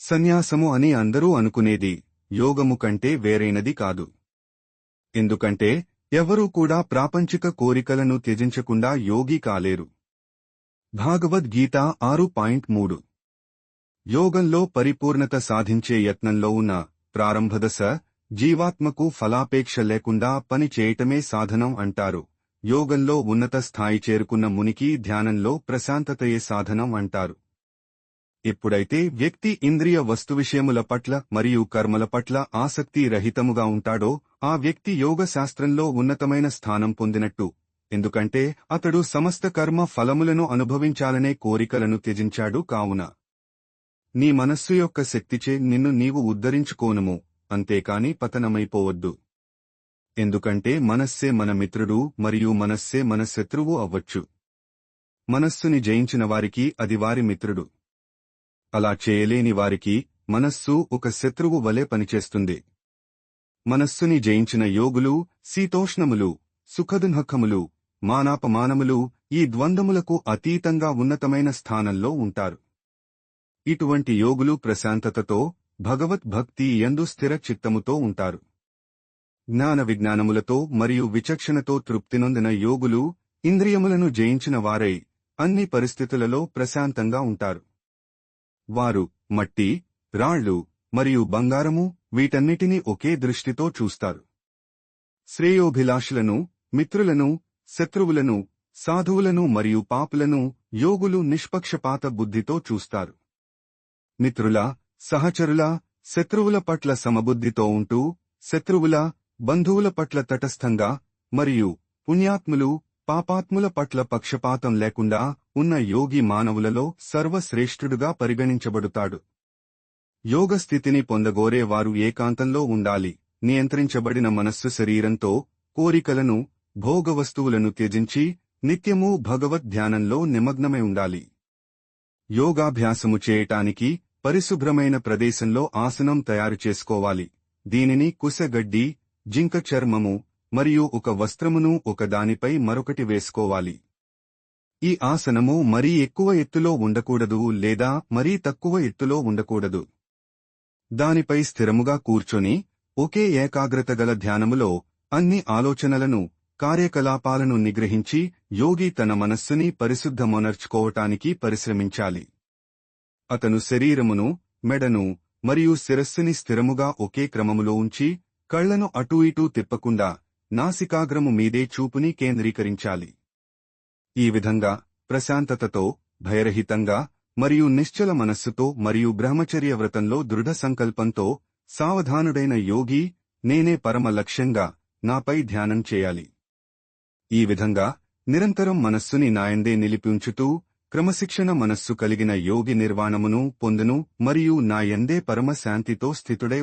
సన్యాసము అని అందరూ అనుకునేది యోగము కంటే వేరైనది కాదు. ఎందుకంటే ఎవరూ కూడా ప్రాపంచిక కోరికలను త్యజించకుండా యోగి కాలేరు. భాగవద్గీత ఆరు పాయింట్ మూడు. యోగంలో పరిపూర్ణత సాధించే యత్నంలో ఉన్న ప్రారంభదశ జీవాత్మకు ఫలాపేక్ష లేకుండా పని చేయటమే సాధనం అంటారు. యోగంలో ఉన్నత స్థాయి చేరుకున్న మునికి ధ్యానంలో ప్రశాంతతయే సాధనం అంటారు. ఎప్పుడైతే వ్యక్తి ఇంద్రియ వస్తు విషయముల పట్ల మరియు కర్మల పట్ల ఆసక్తి రహితముగా ఉంటాడో ఆ వ్యక్తి యోగ శాస్త్రంలో ఉన్నతమైన స్థానం పొందినట్టు. ఎందుకంటే అతడు సమస్త కర్మ ఫలములను అనుభవించాలనే కోరికలను త్యజించాడు కావున. నీ మనస్సు యొక్క శక్తిచే నిన్ను నీవు ఉద్ధరించుకోనుము అంతేకాని పతనమైపోవద్దు. ఎందుకంటే మనస్సే మన మిత్రుడు మరియు మనస్సే మన శత్రువు అవ్వచ్చు. మనస్సుని జయించిన వారికి అది వారి మిత్రుడు. అలా చేయలేని వారికి మనస్సు ఒక శత్రువు వలె పనిచేస్తుంది. మనస్సుని జయించిన యోగులు శీతోష్ణములు సుఖదున్హకములు మానాపమానములు ఈ ద్వంద్వములకు అతీతంగా ఉన్నతమైన స్థానంలో ఉంటారు. ఇటువంటి యోగులు ప్రశాంతతతో భగవద్భక్తి ఎందు స్థిర చిత్తముతో ఉంటారు. జ్ఞాన విజ్ఞానములతో మరియు విచక్షణతో తృప్తినొందిన యోగులు ఇంద్రియములను జయించిన వారై అన్ని పరిస్థితులలో ప్రశాంతంగా ఉంటారు. వారు మట్టి రాళ్ళు మరియు బంగారము వీటన్నిటినీ ఒకే దృష్టితో చూస్తారు. శ్రేయోభిలాషులను మిత్రులను శత్రువులను సాధువులను మరియు పాపులను యోగులు నిష్పక్షపాత బుద్ధితో చూస్తారు. మిత్రుల సహచరుల శత్రువుల పట్ల సమబుద్ధితో ఉంటూ శత్రువుల బంధువుల పట్ల తటస్థంగా మరియు పుణ్యాత్ములు పాపాత్ముల పట్ల పక్షపాతం లేకుండా ఉన్న యోగి మానవులలో సర్వశ్రేష్ఠుడుగా పరిగణించబడుతాడు. యోగ స్థితిని పొందగోరే వారు ఏకాంతంలో ఉండాలి. నియంత్రించబడిన మనస్సు శరీరంతో కోరికలను భోగవస్తువులను త్యజించి నిత్యమూ భగవద్ ధ్యానంలో నిమగ్నమై ఉండాలి. యోగాభ్యాసము చేయటానికి పరిశుభ్రమైన ప్రదేశంలో ఆసనం తయారు చేసుకోవాలి. దీనిని కుసగడ్డి జింక చర్మము మరియు ఒక వస్త్రమును ఒకదానిపై మరొకటి వేసుకోవాలి. ఈ ఆసనము మరీ ఎక్కువ ఎత్తులో ఉండకూడదు లేదా మరీ తక్కువ ఎత్తులో ఉండకూడదు. దానిపై స్థిరముగా కూర్చొని ఒకే ఏకాగ్రత గల ధ్యానములో అన్ని ఆలోచనలను కార్యకలాపాలను నిగ్రహించి యోగి తన మనస్సుని పరిశుద్ధమొనర్చుకోవటానికి పరిశ్రమించాలి. అతను శరీరమును మెడను మరియు శిరస్సుని స్థిరముగా ఒకే క్రమములో ఉంచి కళ్ళను అటూ ఇటూ తిప్పకుండా నాసికాగ్రము మీదే చూపుని కేంద్రీకరించాలి. ఈ విధంగా ప్రశాంతతతో భయరహితంగా మరియు నిశ్చల మనస్సుతో మరియు బ్రహ్మచర్య వ్రతంలో దృఢ సంకల్పంతో సావధానుడైన యోగి నేనే పరమ లక్ష్యంగా నాపై ధ్యానం చేయాలి. ఈ విధంగా నిరంతరం మనస్సుని నాయందే నిలిపి ఉంచుతూ క్రమశిక్షణ మనస్సు కలిగిన యోగి నిర్వాణమును పొందును మరియు నాయందే పరమ శాంతితో స్థితుడై